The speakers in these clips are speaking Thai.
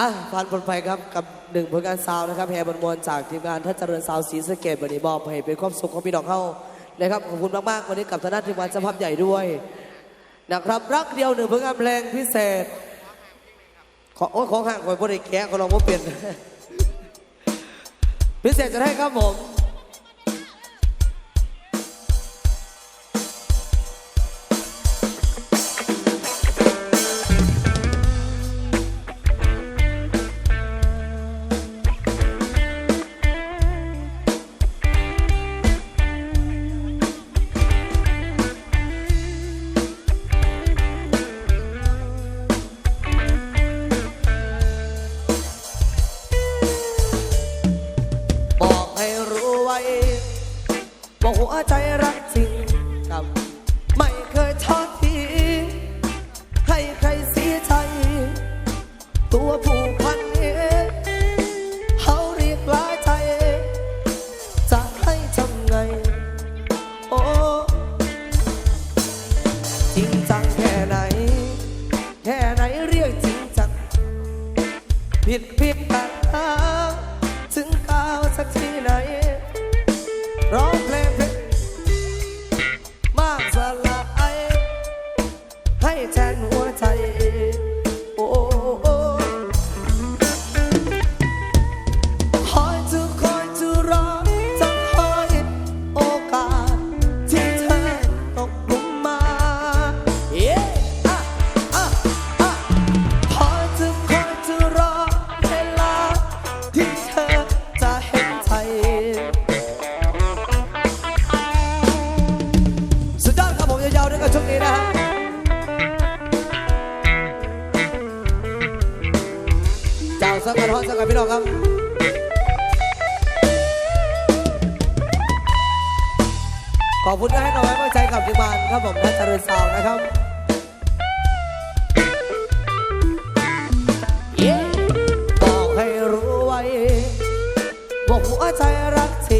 อะผ่านผลไปครับกับหนึ่งผลงานซาวนะครับแฮบนมวลจากทีมงานท่านเจริญซาวสีสะเกตวันนี้มอบให้เป็นความสุขของพี่น้องเข้านะครับขอบคุณมากๆวันนี้กับทนานทีมงานสภาพใหญ่ด้วยนะครับรักเดียวหนึ่งผลงานเพลงพิเศษ ขอโอ้ยของห่างขอโบริแกะขอลองว่าเปลี่ยนพิเศษจะให้ครับผม หัวใจรักจริงกับ ช่วงนี้นะฮะเจ้าสักกันฮอตสักกันพี่น้องครับขอบคุณที่ให้กำลังใจกับทีมงานครับผมพัชรินซาวน์นะครับเย้บอกให้รู้ไว้ว่าหัวใจรักจริง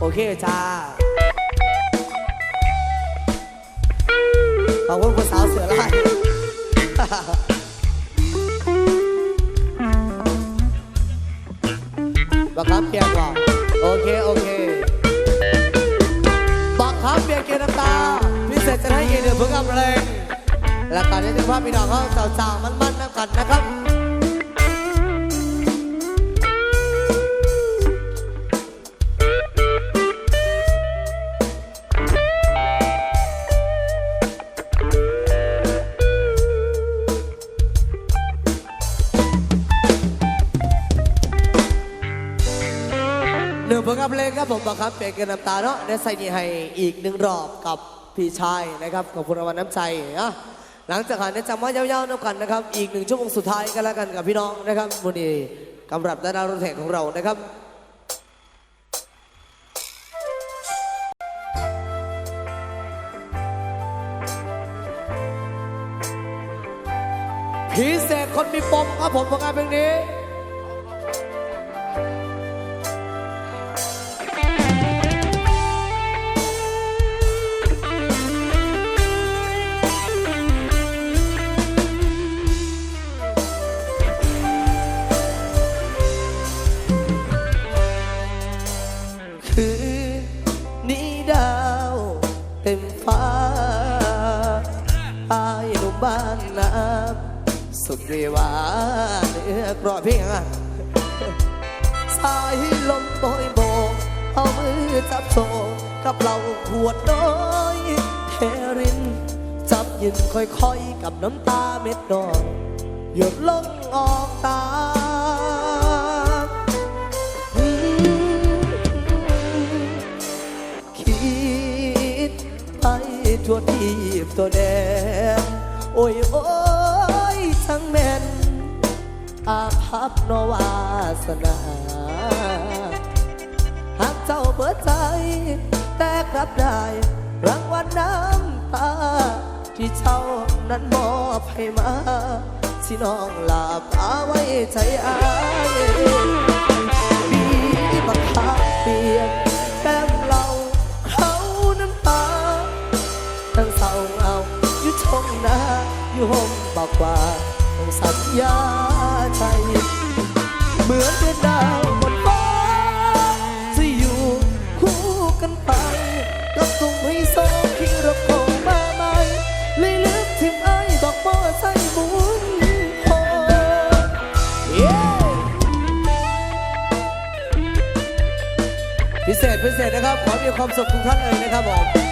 โอเคจ้าขอบคุณคุณสาวเสือลายบังคับเปียกก่อนโอเค โอเคบังคับเปียกเกียร์น้ำตาพิเศษจะให้เกียรติเดือเพื่อกับเพลงและการที่จะพาพี่น้องเขาสาวๆมันๆนะกันนะครับ ผลงานเพลงครับผมบังคับเปลี่ยนกินน้ำตาเนาะได้ใส่นี่ให้อีกหนึ่งรอบกับพี่ชายนะครับขอบคุณรางวัลน้ำใจนะหลังจากหาได้จำว่ายาวๆนับกันนะครับ อีกหนึ่งชั่วโมงสุดท้ายกันแล้วกันกับพี่น้องนะครับวันนี้กำรับดารารถแห่งของเรานะครับพิเศษคนมีปมครับผมผลงานเพลงนี้ ต็มฟ้า อายหนุ่มบ้านน้ำสุดเรวาเนื้อกรอบเพียงอะสายลมโบยโบเอามือจับโซกับเราขวดน้อยแคริน จับยินค่อยๆ กับน้ำตาเม็ดดอกหยดลงออกตา ทั่วทีบตัวแดนโอ้ยโอ้ยทั้งแม่น อาภัพนวาสนาหากเจ้าเปิดใจ แต่กลับได้รางวัลน้ำตา ที่เจ้านั้นมอบให้มาสิน้องลาบอาไว้ใจอายบีบังคับเปียก อยู่ชมหน้าอยู่ห่มบอกว่าต้องสัญญาใจ เหมือนเดือนดาวบนฟ้าที่อยู่คู่กันไปกับตุ่มให้โซที่เราโผล่มาใหม่เลยลึกถึงไอ้บอกบ่าใส่บุญโฮเย้พิเศษพิเศษนะครับ ขอมีความสุขทุกท่านเลยนะครับผม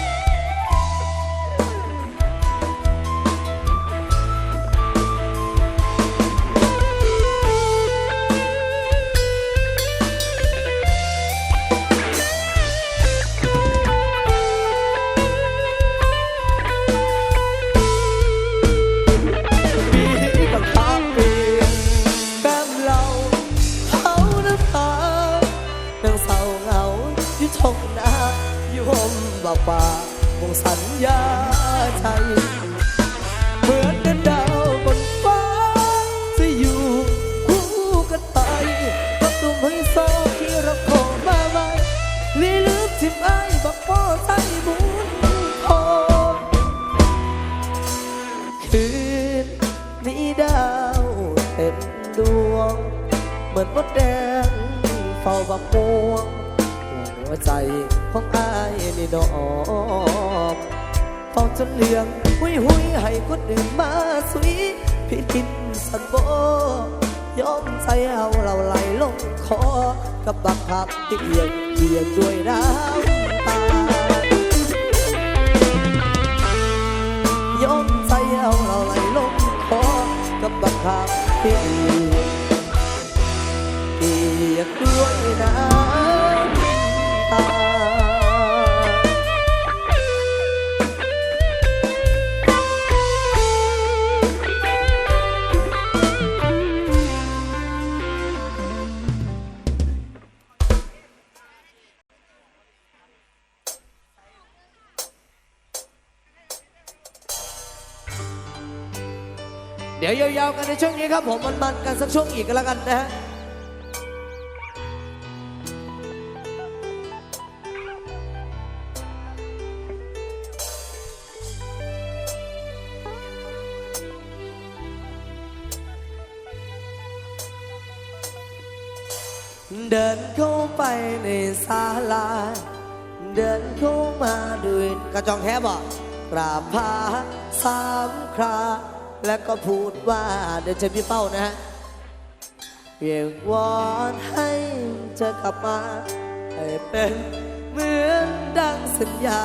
อยู่ทงนาอยู่ห่มบ่าป่าคงสัญญาใจ เหมือนเดินดาวบนฟ้าที่อยู่คู่กันไปกับตุ่มให้โซที่เราโผล่มาใหม่ลีลืมทิมไอ้บอกพ่อใส่บุญพอคืนนี้ดาวเต็มดวง เหมือนมดแดงเฝ้าบักม่ วใจของอายนี่ดอกเฝ้าจนเหลืองหุยหุยให้คนอื่นมาสุยพี่ทินสันโบยอมใจเอาเราไหลลงคอกับบักขับเตียงเตียงด้วยน้ำตายอมใจเอาเราไหลลงคอกับบังคับที่เกันในช่วงนี้ครับผมมันๆกันสักช่วงอีกก็แล้วกันนะฮะเดินเข้าไปในศาลา เดินเข้ามาด้วยกระจองแค่บอกกราบพาสามครา แล้วก็พูดว่า เดี๋ยวเชิญพี่เป้านะฮะเพียงวอนให้เธอกลับมา ให้เป็นเหมือนดังสัญญา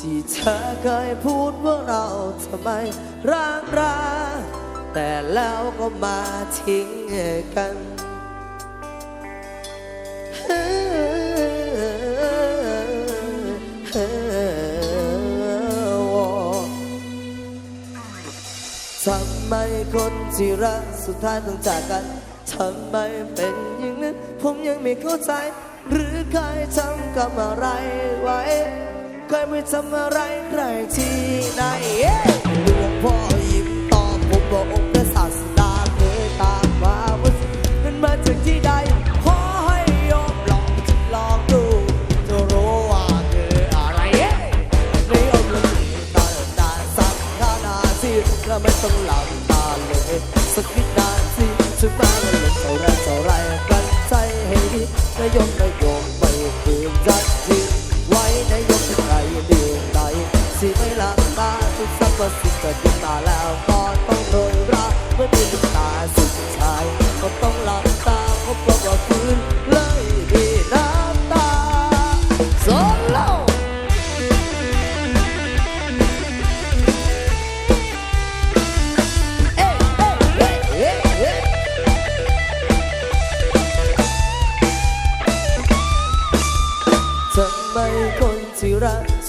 ที่เธอเคยพูดว่าเราทำไมร่างรา แต่แล้วก็มาทิ้งกัน คนที่รักสุดท้ายต้องจากกันทำไมเป็นอย่างนั้น ผมยังไม่เข้าใจ หรือใครทำกับอะไรไว้เคยไม่ทำอะไรใครที่ไหน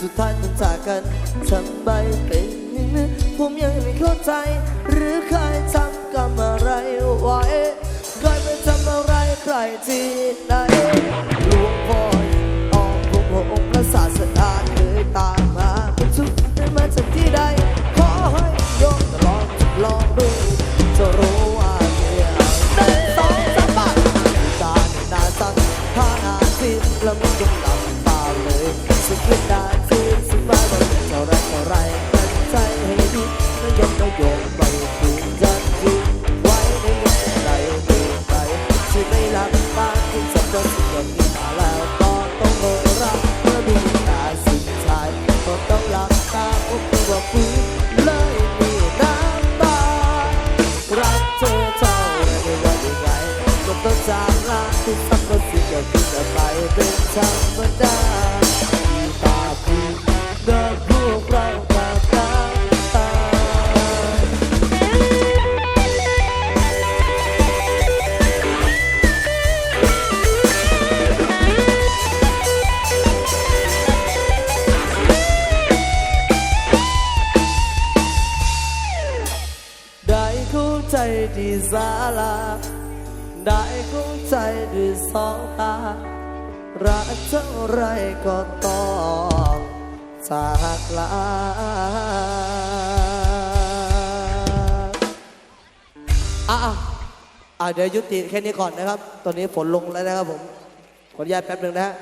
สุดท้ายต้องจากกันทำไมเป็นอย่งผมยังไม่เข้าใจ หรือใครทำกรรมอะไรไว้ใครไปทำอะไรใครที่ ลา ได้กุ้งใจด้วยสองตา รักเท่าไรก็ต้องจากลาอะอะเดี๋ยวยุติแค่นี้ก่อนนะครับ ตอนนี้ฝนลงแล้วนะครับผม ขออนุญาตแป๊บหนึ่งนะฮะ